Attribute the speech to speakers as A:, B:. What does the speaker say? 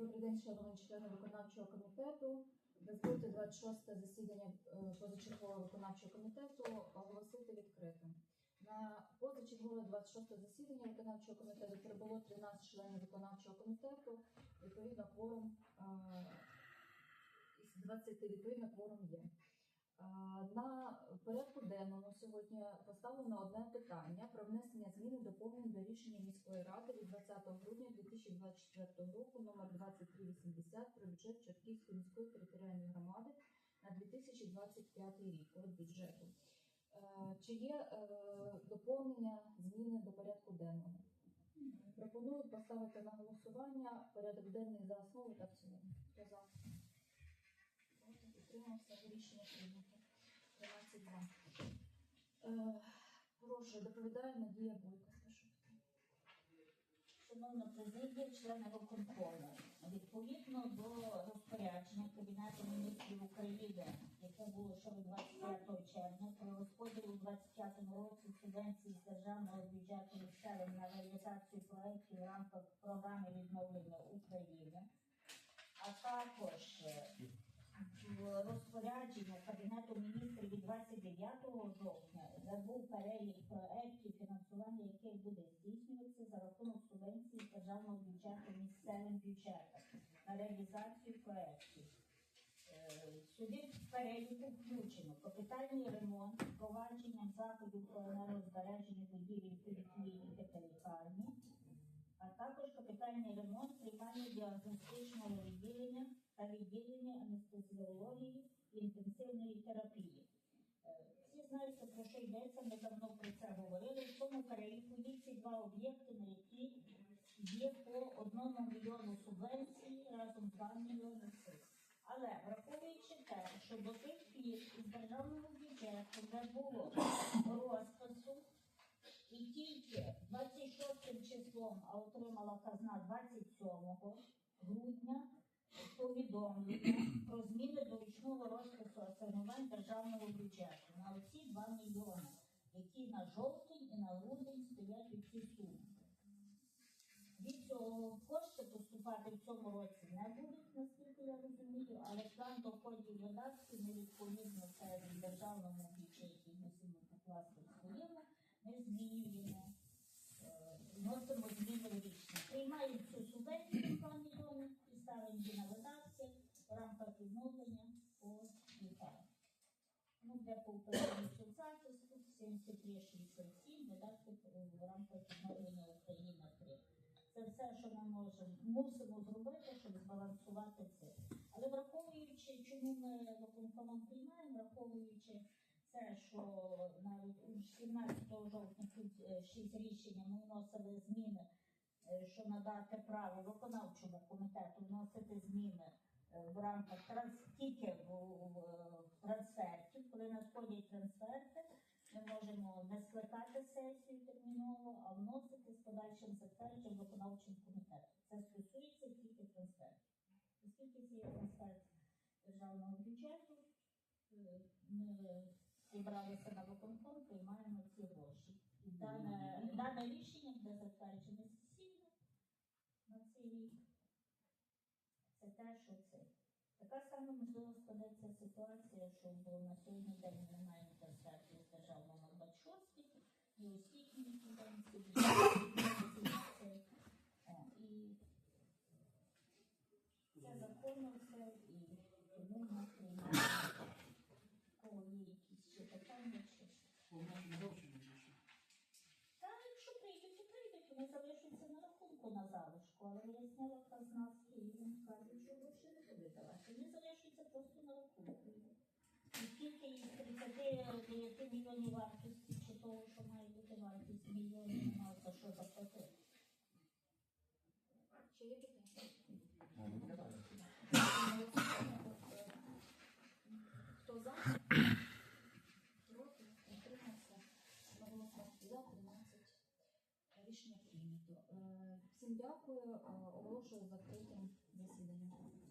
A: Добрий день, шановні члени виконавчого комітету. Дозвольте 26 засідання е, позачергового виконавчого комітету оголосити відкритим. На позачергове 26 засідання виконавчого комітету прибуло 13 членів виконавчого комітету. Відповідно, кворум е, із 20 відповідно кворум є. Е, На порядку денному сьогодні поставлено одне питання про внесення змін і доповнень до рішення міської ради від 20 грудня 2024 року номер 2380 про бюджет Чортківської міської територіальної громади на 2025 рік код бюджету. Е, Чи є е, доповнення зміни до порядку денного? Пропоную поставити на голосування порядок денний за основу та в цілому. Хто за? Проти? Утримався рішення прийнято. 13 за. Е, Прошу, доповідає Надія Бойко.
B: Шановна президія, члени виконкому, відповідно до розпорядження Кабінету міністрів України, яке було ще 25 червня, про розподіл у 25 році субвенції з державного бюджету місцевим на реалізацію проєктів в рамках програми відновлення України, а також е, розпорядження Кабінету міністрів від 29 жовтня, де був перелік проєктів, фінансування яких буде здійснюватися за рахунок субвенції з бюджету місцевим бюджетом на реалізацію проєктів. Е, Сюди в переліку включено капітальний ремонт, впровадження заходів про енергозбереження будівель поліклініки та лікарні, а також капітальний ремонт приймання діагностичного відділення та відділення анестезіології і інтенсивної терапії. Е, Всі знаєте, про що йдеться, ми давно про це говорили. В цьому переліку є ці два об'єкти, на які є по одному мільйону субвенцій разом з 2 мільйони цих. Але враховуючи те, що до тих пір із державного бюджету не було розпису, і тільки 26 числом, а отримала казна 27 грудня повідомлення про зміни до річного розпису асигнувань державного бюджету на оці 2 мільйони, які на жовтень і на грудень стоять у цій сумі. Від цього кошти поступати в цьому році не будуть, наскільки я розумію, але план доходів видатків ми відповідно це в державному бюджеті мусимо покласти своєму, ми змінюємо, е, вносимо зміни річні. Приймаємо цю субвенцію 2 мільйони і ставимо її на видатки в рамках відновлення по лікарні. Ну, де по управлінню захисту 7367 видатки в рамках відновлення Україна 3. Це все, що ми можемо мусимо зробити, щоб збалансувати це. Але враховуючи, чому ми виконкомом приймаємо, враховуючи це, що навіть 17 жовтня е, шість рішення ми вносили зміни, е, що надати право виконавчому комітету вносити зміни е, в рамках транс... тільки в, в, в трансфертів, коли надходять трансферти. Ми можемо не скликати сесію терміново, а вносити з подальшим затвердженням виконавчим комітетом. Це стосується тільки трансфертів. Оскільки це є трансфер державного бюджету, е, ми зібралися на виконком, приймаємо ці гроші. І дане, дане рішення буде затверджене сесійно на цей рік. Це те, що це. Така сама можливо складеться ситуація, що на сьогодні день ми не маємо трансфертів з державного 26 і освітні субвенції, і і це законно все, і тому ми приймаємо. У Кого є якісь ще питання, чи та якщо прийдуть, то прийдуть, вони залишаться на рахунку на залишку, але вияснила казна з Києвом, кажуть, що гроші не буде давати. Вони залишаться просто на рахунку. І скільки із 39 мільйонів вартості, чи того, що має бути вартість мільйонів, немає за що заплатити.
A: Чи є питання? Хто за? Проти? Утримався? Одноголосно за 13. Е, Всім дякую. Е, Оголошую закритим засіданням.